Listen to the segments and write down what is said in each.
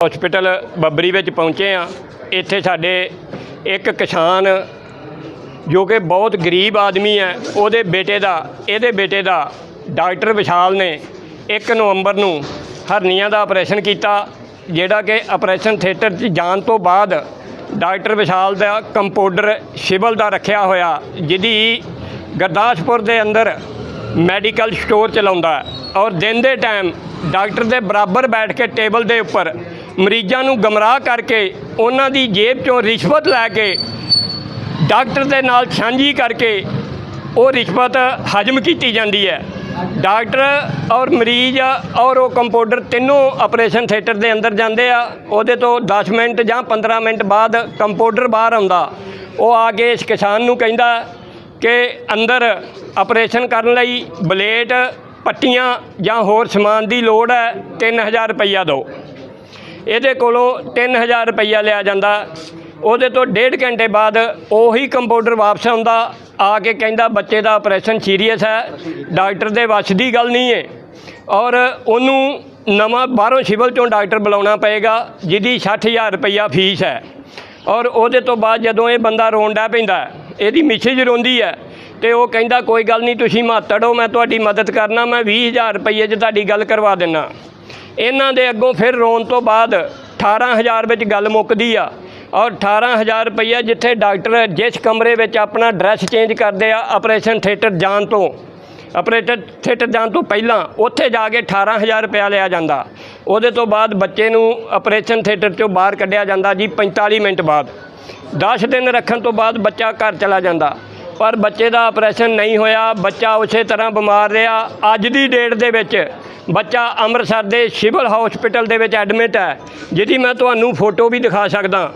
Hospital Babbri ਵਿੱਚ ਪਹੁੰਚੇ ਆ ਇੱਥੇ ਸਾਡੇ ਇੱਕ ਕਿਸਾਨ, ਜੋ ਕਿ ਬਹੁਤ ਗਰੀਬ ਆਦਮੀ ਹੈ, ਉਹਦੇ ਬੇਟੇ ਦਾ, ਇਹਦੇ ਬੇਟੇ ਦਾ ਡਾਕਟਰ ਵਿਸ਼ਾਲ ਨੇ 1 ਨਵੰਬਰ ਨੂੰ ਹਰਨੀਆਂ ਦਾ ਆਪਰੇਸ਼ਨ ਕੀਤਾ, ਜਿਹੜਾ ਕਿ ਆਪਰੇਸ਼ਨ ਥੀਏਟਰ 'ਚ ਜਾਣ ਤੋਂ ਬਾਅਦ ਡਾਕਟਰ ਵਿਸ਼ਾਲ ਦਾ ਕੰਪਾਊਂਡਰ ਸਿਵਲ ਦਾ ਰੱਖਿਆ ਹੋਇਆ, ਜਿਹਦੀ ਗੁਰਦਾਸਪੁਰ ਦੇ ਅੰਦਰ ਮੈਡੀਕਲ ਸਟੋਰ ਚਲਾਉਂਦਾ ਔਰ ਦਿਨ ਦੇ ਟਾਈਮ ਡਾਕਟਰ ਦੇ ਬਰਾਬਰ ਬੈਠ ਕੇ ਟੇਬਲ ਦੇ ਉੱਪਰ ਮਰੀਜ਼ਾਂ ਨੂੰ ਗਮਰਾਹ ਕਰਕੇ ਉਹਨਾਂ ਦੀ ਜੇਬ ਚੋਂ ਰਿਸ਼ਵਤ ਲੈ ਕੇ ਡਾਕਟਰ ਦੇ ਨਾਲ ਸਾਂਝੀ ਕਰਕੇ ਉਹ ਰਿਸ਼ਵਤ ਹਜਮ ਕੀਤੀ ਜਾਂਦੀ ਹੈ। ਡਾਕਟਰ ਔਰ ਮਰੀਜ਼ ਔਰ ਉਹ ਕੰਪਾਊਂਡਰ ਤਿੰਨੋਂ ਆਪਰੇਸ਼ਨ ਥੀਏਟਰ ਦੇ ਅੰਦਰ ਜਾਂਦੇ ਆ। ਉਹਦੇ ਤੋਂ 10 ਮਿੰਟ ਜਾਂ 15 ਮਿੰਟ ਬਾਅਦ ਕੰਪਾਊਂਡਰ ਬਾਹਰ ਆਉਂਦਾ। ਉਹ ਆ ਕੇ ਇਸ ਕਿਸਾਨ ਨੂੰ ਕਹਿੰਦਾ ਕਿ ਅੰਦਰ ਆਪਰੇਸ਼ਨ ਕਰਨ ਲਈ ਬਲੇਡ ਪੱਟੀਆਂ ਜਾਂ ਹੋਰ ਸਮਾਨ ਦੀ ਲੋੜ ਹੈ 3000 ਰੁਪਈਆ ਦਿਓ। ਇਹਦੇ ਕੋਲੋਂ 3000 ਰੁਪਈਆ ਲਿਆ ਜਾਂਦਾ। ਉਹਦੇ ਤੋਂ ਡੇਢ ਘੰਟੇ ਬਾਅਦ ਉਹੀ ਕੰਪਾਊਂਡਰ ਵਾਪਸ ਆਉਂਦਾ, ਆ ਕੇ ਕਹਿੰਦਾ, ਬੱਚੇ ਦਾ ਆਪਰੇਸ਼ਨ ਸੀਰੀਅਸ ਹੈ, ਡਾਕਟਰ ਦੇ ਵੱਸ ਦੀ ਗੱਲ ਨਹੀਂ ਹੈ ਔਰ ਉਹਨੂੰ ਨਵਾਂ ਬਾਹਰੋਂ ਸਿਵਲ ਚੋਂ ਡਾਕਟਰ ਬੁਲਾਉਣਾ ਪਏਗਾ, ਜਿਹਦੀ 60000 ਰੁਪਈਆ ਫੀਸ ਹੈ। ਔਰ ਉਹਦੇ ਤੋਂ ਬਾਅਦ ਜਦੋਂ ਇਹ ਬੰਦਾ ਰੋਣ ਪੈਂਦਾ, ਇਹਦੀ ਮਿਸੇਜ ਰੋਂਦੀ ਹੈ ਤੇ ਉਹ ਕਹਿੰਦਾ, ਕੋਈ ਗੱਲ ਨਹੀਂ, ਤੁਸੀਂ ਮਾਤੜ ਹੋ, ਮੈਂ ਤੁਹਾਡੀ ਮਦਦ ਕਰਨਾ, ਮੈਂ 20000 ਰੁਪਈਏ 'ਚ ਤੁਹਾਡੀ ਗੱਲ ਕਰਵਾ ਦਿੰਨਾ। ਇਹਨਾਂ ਦੇ ਅੱਗੋਂ ਫਿਰ ਰੋਣ ਤੋਂ ਬਾਅਦ 18000 ਵਿੱਚ ਗੱਲ ਮੁੱਕਦੀ ਆ। ਔਰ 18000 ਰੁਪਈਆ ਜਿੱਥੇ ਡਾਕਟਰ ਜਿਸ ਕਮਰੇ ਵਿੱਚ ਆਪਣਾ ਡਰੈਸ ਚੇਂਜ ਕਰਦੇ ਆ ਆਪਰੇਸ਼ਨ ਥੀਏਟਰ ਜਾਣ ਤੋਂ। ਆਪਰੇਟਰ ਥੀਏਟਰ ਜਾਣ ਤੋਂ ਪਹਿਲਾਂ ਉੱਥੇ ਜਾ ਕੇ 18000 ਰੁਪਇਆ ਲਿਆ ਜਾਂਦਾ। ਉਹਦੇ ਤੋਂ ਬਾਅਦ ਬੱਚੇ ਨੂੰ ਆਪਰੇਸ਼ਨ ਥੀਏਟਰ ਚੋਂ ਬਾਹਰ ਕੱਢਿਆ ਜਾਂਦਾ ਜੀ 45 ਮਿੰਟ ਬਾਅਦ। 10 ਦਿਨ ਰੱਖਣ ਤੋਂ ਬਾਅਦ ਬੱਚਾ ਘਰ ਚਲਾ ਜਾਂਦਾ। ਪਰ ਬੱਚੇ ਦਾ ਆਪਰੇਸ਼ਨ ਨਹੀਂ ਹੋਇਆ, ਬੱਚਾ ਉਸੇ ਤਰ੍ਹਾਂ ਬਿਮਾਰ ਰਿਹਾ। ਅੱਜ ਦੀ ਡੇਟ ਦੇ ਵਿੱਚ ਬੱਚਾ ਅੰਮ੍ਰਿਤਸਰ ਦੇ ਸਿਵਲ ਹਸਪੀਟਲ ਦੇ ਵਿੱਚ ਐਡਮਿਟ ਹੈ, ਜਿਹਦੀ ਮੈਂ ਤੁਹਾਨੂੰ ਫੋਟੋ ਵੀ ਦਿਖਾ ਸਕਦਾ।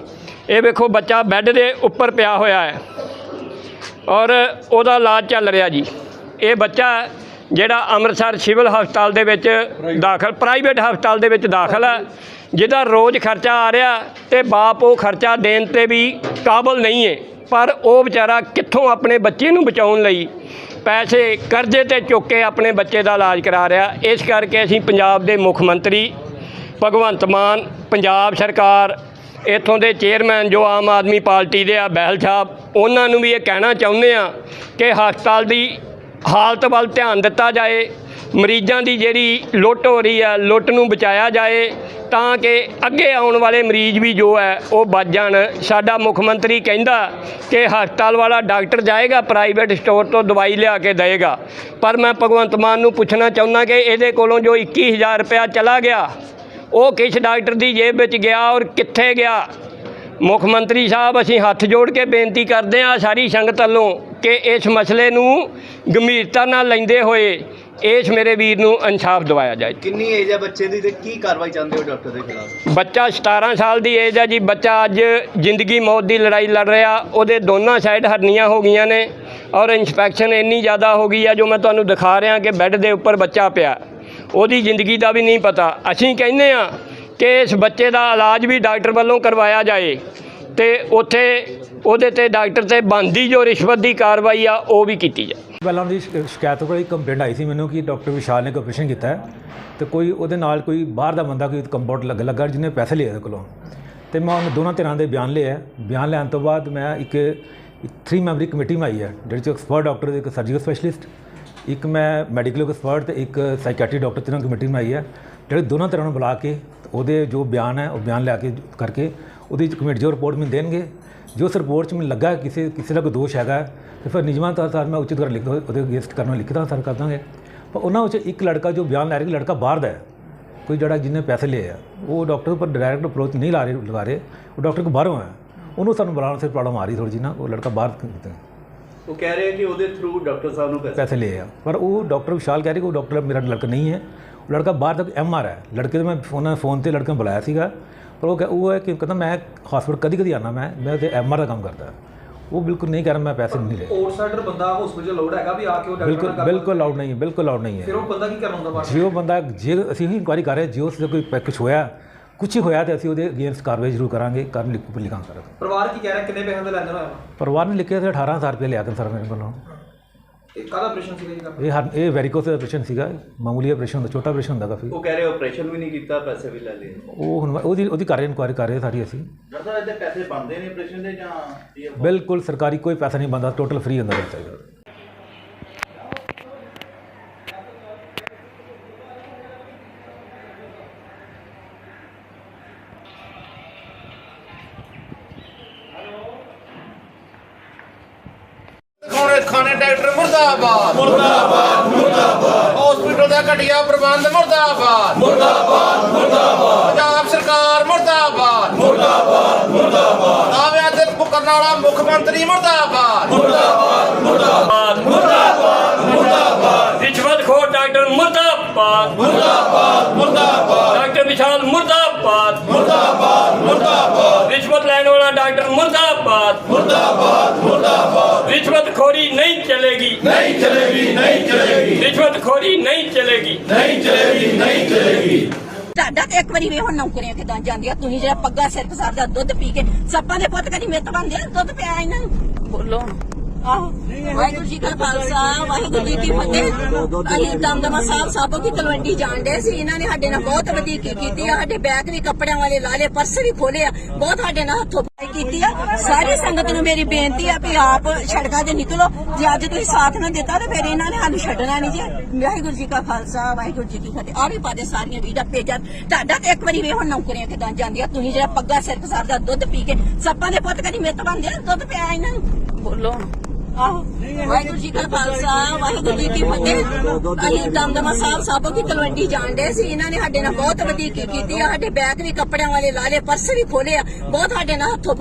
ਇਹ ਵੇਖੋ ਬੱਚਾ ਬੈੱਡ ਦੇ ਉੱਪਰ ਪਿਆ ਹੋਇਆ ਹੈ। ਔਰ ਉਹਦਾ ਇਲਾਜ ਚੱਲ ਰਿਹਾ ਜੀ। ਇਹ ਬੱਚਾ ਜਿਹੜਾ ਅੰਮ੍ਰਿਤਸਰ ਸਿਵਲ ਹਸਪਤਾਲ ਦੇ ਵਿੱਚ ਦਾਖਲ, ਪ੍ਰਾਈਵੇਟ ਹਸਪਤਾਲ ਦੇ ਵਿੱਚ ਦਾਖਲ ਹੈ, ਜਿਹਦਾ ਰੋਜ਼ ਖਰਚਾ ਆ ਰਿਹਾ ਤੇ ਬਾਪ ਉਹ ਖਰਚਾ ਦੇਣ ਤੇ ਵੀ ਕਾਬਲ ਨਹੀਂ ਹੈ। ਪਰ ਉਹ ਵਿਚਾਰਾ ਕਿੱਥੋਂ ਆਪਣੇ ਬੱਚੇ ਨੂੰ ਬਚਾਉਣ ਲਈ ਪੈਸੇ ਕਰਜ਼ੇ ਤੇ ਚੁੱਕ ਕੇ ਆਪਣੇ ਬੱਚੇ ਦਾ ਇਲਾਜ ਕਰਾ ਰਿਹਾ। ਇਸ ਕਰਕੇ ਅਸੀਂ ਪੰਜਾਬ ਦੇ ਮੁੱਖ ਮੰਤਰੀ ਭਗਵੰਤ ਮਾਨ, ਪੰਜਾਬ ਸਰਕਾਰ, ਇੱਥੋਂ ਦੇ ਚੇਅਰਮੈਨ ਜੋ ਆਮ ਆਦਮੀ ਪਾਰਟੀ ਦੇ ਆ ਬਹਿਲ ਸਾਹਿਬ, ਉਹਨਾਂ ਨੂੰ ਵੀ ਇਹ ਕਹਿਣਾ ਚਾਹੁੰਦੇ ਆ ਕਿ ਹਸਪਤਾਲ ਦੀ ਹਾਲਤ ਵੱਲ ਧਿਆਨ ਦਿੱਤਾ ਜਾਏ। ਮਰੀਜ਼ਾਂ ਦੀ ਜਿਹੜੀ ਲੁੱਟ ਹੋ ਰਹੀ ਹੈ ਲੁੱਟ ਨੂੰ ਬਚਾਇਆ ਜਾਏ ਤਾਂ ਕਿ ਅੱਗੇ ਆਉਣ ਵਾਲੇ ਮਰੀਜ਼ ਵੀ ਜੋ ਹੈ, ਉਹ ਬਚ ਜਾਣ। ਸਾਡਾ ਮੁੱਖ ਮੰਤਰੀ ਕਹਿੰਦਾ ਕਿ ਹਸਪਤਾਲ ਵਾਲਾ ਡਾਕਟਰ ਜਾਏਗਾ, ਪ੍ਰਾਈਵੇਟ ਸਟੋਰ ਤੋਂ ਦਵਾਈ ਲਿਆ ਕੇ ਦੇਵੇਗਾ ਪਰ ਮੈਂ ਭਗਵੰਤ ਮਾਨ ਨੂੰ ਪੁੱਛਣਾ ਚਾਹੁੰਦਾ ਕਿ ਇਹਦੇ ਕੋਲੋਂ ਜੋ 21000 ਰੁਪਇਆ ਚਲਾ ਗਿਆ, ਉਹ ਕਿਸ ਡਾਕਟਰ ਦੀ ਜੇਬ ਵਿੱਚ ਗਿਆ ਔਰ ਕਿੱਥੇ ਗਿਆ? ਮੁੱਖ ਮੰਤਰੀ ਸਾਹਿਬ, ਅਸੀਂ ਹੱਥ ਜੋੜ ਕੇ ਬੇਨਤੀ ਕਰਦੇ ਹਾਂ ਸਾਰੀ ਸੰਗਤ ਵੱਲੋਂ ਕਿ ਇਸ ਮਸਲੇ ਨੂੰ ਗੰਭੀਰਤਾ ਨਾਲ ਲੈਂਦੇ ਹੋਏ ਇਸ ਮੇਰੇ ਵੀਰ ਨੂੰ ਇਨਸਾਫ ਦਿਵਾਇਆ ਜਾਏ। ਕਿੰਨੀ ਏਜ ਹੈ ਬੱਚੇ ਦੀ ਤੇ ਕੀ ਕਾਰਵਾਈ ਚਾਹੁੰਦੇ ਹੋ ਡਾਕਟਰ ਦੇ ਖਿਲਾਫ? ਬੱਚਾ 17 ਸਾਲ ਦੀ ਏਜ ਹੈ ਜੀ ਬੱਚਾ ਅੱਜ ਜ਼ਿੰਦਗੀ ਮੌਤ ਦੀ ਲੜਾਈ ਲੜ ਰਿਹਾ ਉਹਦੇ ਦੋਨਾਂ ਸਾਈਡ ਹਰਨੀਆਂ ਹੋ ਗਈਆਂ ਨੇ ਔਰ ਇਨਸਪੈਕਸ਼ਨ ਇੰਨੀ ਜ਼ਿਆਦਾ ਹੋ ਗਈ ਹੈ ਜੋ ਮੈਂ ਤੁਹਾਨੂੰ ਦਿਖਾ ਰਿਹਾ ਕਿ ਬੈੱਡ ਦੇ ਉੱਪਰ ਬੱਚਾ ਪਿਆ। ਉਹਦੀ ਜ਼ਿੰਦਗੀ ਦਾ ਵੀ ਨਹੀਂ ਪਤਾ। ਅਸੀਂ ਕਹਿੰਦੇ ਆ ਕਿ ਇਸ ਬੱਚੇ ਦਾ ਇਲਾਜ ਵੀ ਡਾਕਟਰ ਵੱਲੋਂ ਕਰਵਾਇਆ ਜਾਏ ਤੇ ਉੱਥੇ ਉਹਦੇ ਤੇ ਡਾਕਟਰ ਤੇ ਬੰਦੀ ਜੋ ਰਿਸ਼ਵਤ ਦੀ ਕਾਰਵਾਈ ਆ ਉਹ ਵੀ ਕੀਤੀ ਜਾਏ। ਪਹਿਲਾਂ ਉਹਦੀ ਸ਼ਿਕਾਇਤ ਤੋਂ ਕੋਈ ਕੰਪਲੇਂਟ ਆਈ ਸੀ ਮੈਨੂੰ ਕਿ ਡਾਕਟਰ ਵਿਸ਼ਾਲ ਨੇ ਕੋਈ ਆਪਰੇਸ਼ਨ ਕੀਤਾ ਹੈ ਤੇ ਕੋਈ ਉਹਦੇ ਨਾਲ ਕੋਈ ਬਾਹਰ ਦਾ ਬੰਦਾ ਕੋਈ ਕੰਪਾਊਂਡ ਲੱਗ, ਲੱਗਾ ਜਿਹਨੇ ਪੈਸੇ ਲਏ ਉਹਦੇ ਕੋਲੋਂ। ਤੇ ਮੈਂ ਉਹਨਾਂ ਦੋਨਾਂ ਤਰ੍ਹਾਂ ਦੇ ਬਿਆਨ ਲਏ ਹੈ। ਬਿਆਨ ਲੈਣ ਤੋਂ ਬਾਅਦ ਮੈਂ ਇੱਕ 3 ਮੈਂਬਰੀ ਕਮੇਟੀ ਬਣਾਈ ਹੈ, ਜਿਹੜੇ ਚ ਐਕਸਪਰਟ ਡਾਕਟਰ ਇੱਕ ਸਰਜੀਕਲ ਸਪੈਸ਼ਲਿਸਟ ਇੱਕ ਮੈਂ ਮੈਡੀਕਲ ਐਕਸਪਰਟ ਤੇ ਇੱਕ ਸਾਈਕੈਟਰੀ ਡਾਕਟਰ ਤਿੰਨਾਂ ਕਮੇਟੀ ਬਣਾਈ ਹੈ। ਜਿਹੜੇ ਦੋਨਾਂ ਤਰ੍ਹਾਂ ਨੂੰ ਬੁਲਾ ਕੇ ਉਹਦੇ ਜੋ ਬਿਆਨ ਹੈ, ਉਹ ਬਿਆਨ ਲਿਆ ਕੇ ਕਰਕੇ ਉਹਦੀ ਕਮੇਟੀ ਜੋ ਰਿਪੋਰਟ ਮੈਨੂੰ ਦੇਣਗੇ ਜੋ ਉਸ ਰਿਪੋਰਟ 'ਚ ਮੈਨੂੰ ਲੱਗਾ ਕਿਸੇ ਕਿਸੇ ਦਾ ਕੋਈ ਦੋਸ਼ ਹੈਗਾ ਤੇ ਫਿਰ ਨਿਯਮਾਂ ਤੇ ਮੈਂ ਉਚਿਤ ਕਰ ਲਿਖ ਉਹਦੇ ਅਗੇਂਸਟ ਕਰਨਾ ਲਿਖਦਾ ਸਰ ਕਰ ਦਾਂਗੇ। ਪਰ ਉਹਨਾਂ ਵਿੱਚ ਇੱਕ ਲੜਕਾ ਜੋ ਬਿਆਨ ਲੈ ਰਿਹਾ ਕਿ ਲੜਕਾ ਬਾਹਰ ਦਾ ਹੈ ਕੋਈ ਜਿਹੜਾ ਜਿਹਨੇ ਪੈਸੇ ਲਏ ਆ ਉਹ ਡਾਕਟਰ ਉੱਪਰ ਡਾਇਰੈਕਟ ਅਪਰੋਚ ਨਹੀਂ ਲਾ ਰਹੇ ਲਗਾ ਰਹੇ ਉਹ ਡਾਕਟਰ ਕੋ ਬਾਹਰੋਂ ਹੈ। ਉਹਨੂੰ ਸਾਨੂੰ ਬੁਲਾਉਣ ਸੇ ਪ੍ਰੋਬਲਮ ਆ ਰਹੀ ਥੋੜੀ ਜਿਹੀ ਨਾ ਉਹ ਲੜਕਾ ਬਾਹਰ ਕਿਤੇ? ਉਹ ਕਹਿ ਰਹੇ ਕਿ ਉਹਦੇ ਥਰੂ ਡਾਕਟਰ ਸਾਹਿਬ ਨੂੰ ਪੈਸੇ। ਲਏ ਆ। ਪਰ ਉਹ ਡਾਕਟਰ ਵਿਸ਼ਾਲ ਕਹਿ ਰਹੇ ਕਿ ਉਹ ਡਾਕਟਰ ਮੇਰਾ ਲੜਕਾ ਨਹੀਂ ਹੈ। ਲੜਕਾ ਬਾਹਰ ਤੱਕ ਐਮ ਆਰ ਹੈ। ਲੜਕੇ ਤੋਂ ਮੈਂ ਫੋਨ ਫੋਨ ਤੇ ਲੜਕਾ ਨੂੰ ਬੁਲਾਇਆ ਸੀਗਾ। ਪਰ ਉਹ ਉਹ ਹੈ ਕਿ ਕਹਿੰਦਾ ਮੈਂ ਹਸਪੀਟਲ ਕਦੀ ਕਦੀ ਆਉਣਾ ਮੈਂ ਮੈਂ ਤੇ ਐਮ ਆਰ ਦਾ ਕੰਮ ਕਰਦਾ। ਉਹ ਬਿਲਕੁਲ ਨਹੀਂ ਕਰ ਮੈਂ ਪੈਸੇ ਨਹੀਂ ਲਏ ਆਊਟਸਾਈਡਰ ਬੰਦਾ ਹਸਪੀਟਲ ਲੋਡ ਹੈਗਾ ਵੀ ਆ ਕੇ ਉਹ ਡਾਕਟਰ ਬਿਲਕੁਲ ਬਿਲਕੁਲ ਅਲਾਉਡ ਨਹੀਂ ਹੈ ਬਿਲਕੁਲ ਅਲਾਉਡ ਨਹੀਂ ਹੈ। ਫਿਰ ਉਹ ਬੰਦਾ ਕੀ ਕਰਨ ਹੁੰਦਾ ਬਾਅਦ ਜੇ ਉਹ ਬੰਦਾ ਜੇ ਅਸੀਂ ਹੀ ਇਨਕੁਆਇਰੀ ਕਰ ਰਹੇ ਜੇ ਉਸ ਦਾ ਕੋਈ ਪੈ- ਕੁਛ ਹੋਇਆ ਕੁਛ ਹੀ ਹੋਇਆ ਤੇ ਅਸੀਂ ਉਹਦੇ ਅਗੇਂਸਟ ਕਾਰਵਾਈ ਜ਼ਰੂਰ ਕਰਾਂਗੇ ਕਰਨ ਲਿਖ ਲਿਖਾਂਗੇ ਪਰਿਵਾਰ ਕੀ ਕਹਿ ਰਿਹਾ ਕਿੰਨੇ ਪੈਸੇ ਦਾ ਲੈਣ ਦੇਣਾ ਹੋਇਆ? ਪਰਿਵਾਰ ਨੇ ਲਿਖਿਆ ਸੀ 18000 ਰੁਪਏ ਲਿਆ ਕੇ ਸਰ ਮੇਰੇ ਕੋਲੋਂ ਇਹ ਕਾਹਦਾ ਆਪਰੇਸ਼ਨ ਸੀਗਾ ਜੀ ਕਰਨਾ ਇਹ ਹਰ ਇਹ ਵੈਰੀਕੋਸ ਦਾ ਆਪਰੇਸ਼ਨ ਸੀਗਾ ਮਾਮੂਲੀ ਆਪਰੇਸ਼ਨ ਹੁੰਦਾ ਛੋਟਾ ਆਪਰੇਸ਼ਨ ਹੁੰਦਾ ਕਾਫੀ। ਉਹ ਕਹਿ ਰਹੇ ਆਪਰੇਸ਼ਨ ਵੀ ਨਹੀਂ ਕੀਤਾ ਪੈਸੇ ਵੀ ਲੈ ਲਏ। ਉਹ ਹੁਣ ਉਹਦੀ ਉਹਦੀ ਕਰ ਰਹੇ ਇਨਕੁਆਇਰੀ ਕਰ ਰਹੇ ਸਾਰੀ ਅਸੀਂ। ਡਾਕਟਰ ਸਾਹਿਬ ਇਹਦੇ ਪੈਸੇ ਬਣਦੇ ਨੇ ਆਪਰੇਸ਼ਨ ਦੇ ਜਾਂ ਬਿਲਕੁਲ ਸਰਕਾਰੀ ਕੋਈ ਪੈਸਾ ਨਹੀਂ ਬੰਦਾ ਟੋਟਲ ਫ੍ਰੀ ਹੁੰਦਾ ਬੱਚਾ ਖਾਣੇ ਖਾਣੇ ਡਾਕਟਰ ਮੁਰਦਾਬਾਦ। ਮੁਰਦਾਬਾਦ ਮੁਰਦਾਬਾਦ। ਹਸਪੀਟਲ ਦਾ ਘਟੀਆ ਪ੍ਰਬੰਧ ਮੁਰਦਾਬਾਦ। ਮੁਰਦਾਬਾਦ ਮੁਰਦਾਬਾਦ। ਪੰਜਾਬ ਸਰਕਾਰ ਮੁਰਦਾਬਾਦ। ਮੁਰਦਾਬਾਦ ਮੁਰਦਾਬਾਦ। ਦਾਅਵਿਆਂ ਤੇ ਮੁਕਰਨ ਵਾਲਾ ਮੁੱਖ ਮੰਤਰੀ ਮੁਰਦਾਬਾਦ। ਰਿਸ਼ਵਤਖੋਰ ਡਾਕਟਰ ਮੁਰਦਾਬਾਦ। ਮੁਰਦਾਬਾਦ ਮੁਰਦਾਬਾਦ। ਡਾਕਟਰ ਵਿਸ਼ਾਲ ਮੁਰਦਾਬਾਦ। ਮੁਰਦਾਬਾਦ ਮੁਰਦਾਬਾਦ। ਰਿਸ਼ਵਤ ਲੈਣ ਵਾਲਾ ਡਾਕਟਰ ਮੁਰਦਾਬਾਦ। ਮੁਰਦਾਬਾਦ ਮੁਰਦਾਬਾਦ। ਨਹੀਂ ਚਲੇਗੀ ਨਹੀਂ ਚਲੇਗੀ ਨਹੀਂ ਚਲੇਗੀ ਰਿਸ਼ਵਤਖੋਰੀ ਨਹੀਂ ਚਲੇਗੀ ਤੁਹਾਡਾ ਤੇ ਇੱਕ ਵਾਰੀ ਵੇਖੋ ਨੌਕਰੀਆਂ ਕਿਦਾਂ ਜਾਂਦੀਆਂ ਤੁਸੀਂ ਜਿਹੜਾ ਪੱਗਾ ਸਿਰ ਪਸਾਰ ਦਾ ਦੁੱਧ ਪੀ ਕੇ ਸੱਪਾਂ ਦੇ ਪੁੱਤ ਕਦੀ ਮਿੱਤ ਬੰਦੇ ਦੁੱਧ ਪਿਆ ਇਹਨਾਂ ਨੂੰ? ਬੋਲੋ। ਆਹੋ ਵਾਹਿਗੁਰੂ ਜੀ ਕਾ ਖਾਲਸਾ, ਵਾਹਿਗੁਰੂ ਜੀ ਕੀ ਫਤਿਹ। ਅਸੀਂ ਦਮਦਮਾ ਸਾਹਿਬ ਸਾਬੋ ਕੀ ਤਲਵੰਡੀ ਜਾਣਦੇ ਸੀ। ਇਹਨਾਂ ਨੇ ਸਾਡੇ ਨਾਲ ਬਹੁਤ ਵਧੀਕੀ ਕੀਤੀ ਆ। ਸਾਡੇ ਬੈਗ ਵੀ ਕੱਪੜਿਆਂ ਵਾਲੇ ਲਾ ਲਏ, ਪਰਸ ਵੀ ਖੋਲੇ ਆ। ਬਹੁਤ ਸਾਡੇ ਨਾਲ ਹੱਥੋਂ ਪਾਈ ਕੀਤੀ ਆ। ਸਾਰੀ ਸੰਗਤ ਨੂੰ ਮੇਰੀ ਬੇਨਤੀ ਆ ਵੀ ਆਪ ਸੜਕਾਂ ਤੇ ਨਿਕਲੋ। ਜੇ ਅੱਜ ਤੁਸੀਂ ਸਾਥ ਨਾ ਦਿੱਤਾ ਤੇ ਫਿਰ ਇਹਨਾਂ ਨੇ ਸਾਨੂੰ ਛੱਡਣਾ ਨਹੀਂ ਜੀ। ਵਾਹਿਗੁਰੂ ਜੀ ਕਾ ਖਾਲਸਾ, ਵਾਹਿਗੁਰੂ ਜੀ ਕੀ ਫਤਿਹ। ਆ ਵੀ ਪਾਦੇ ਸਾਰੀਆਂ ਵੀਡੀਓ, ਪੇਜਾਂ। ਤੁਹਾਡਾ ਤੇ ਇੱਕ ਵਾਰੀ ਵੇਖੋ ਨੌਕਰੀਆਂ ਕਿਦਾਂ ਜਾਂਦੀਆਂ? ਤੁਸੀਂ ਜਿਹੜਾ ਪੱਗਾ ਸਿਰ ਸਰ ਦਾ ਦੁੱਧ ਪੀ ਕੇ, ਸੱਪਾਂ ਦੇ ਪੁੱਤ ਕਦੀ ਮਿੱਤ ਬੰਦੇ ਦੁੱਧ ਪਿਆ ਇਹਨਾਂ ਨੂੰ? ਬੋਲੋ ਵਾਹਿਗੁਰੂ ਜੀ ਕਾ ਖਾਲਸਾ, ਵਾਹਿਗੁਰੂ ਜੀ ਕੀ ਫਤਿਹ। ਅਸੀਂ ਦਮਦਮਾ ਸਾਹਿਬ ਸਾਬੋ ਕੀ ਤਲਵੰਡੀ ਜਾਣਦੇ ਸੀ। ਇਹਨਾਂ ਨੇ ਸਾਡੇ ਨਾਲ ਬਹੁਤ ਵਧੀਕੀ ਕੀਤੀ ਆ। ਸਾਡੇ ਬੈਗ ਵੀ ਕੱਪੜਿਆਂ ਵਾਲੇ ਲਾ ਲਏ, ਪਰਸ ਵੀ ਖੋਲੇ ਆ। ਬਹੁਤ ਸਾਡੇ ਨਾਲ ਹੱਥੋਂ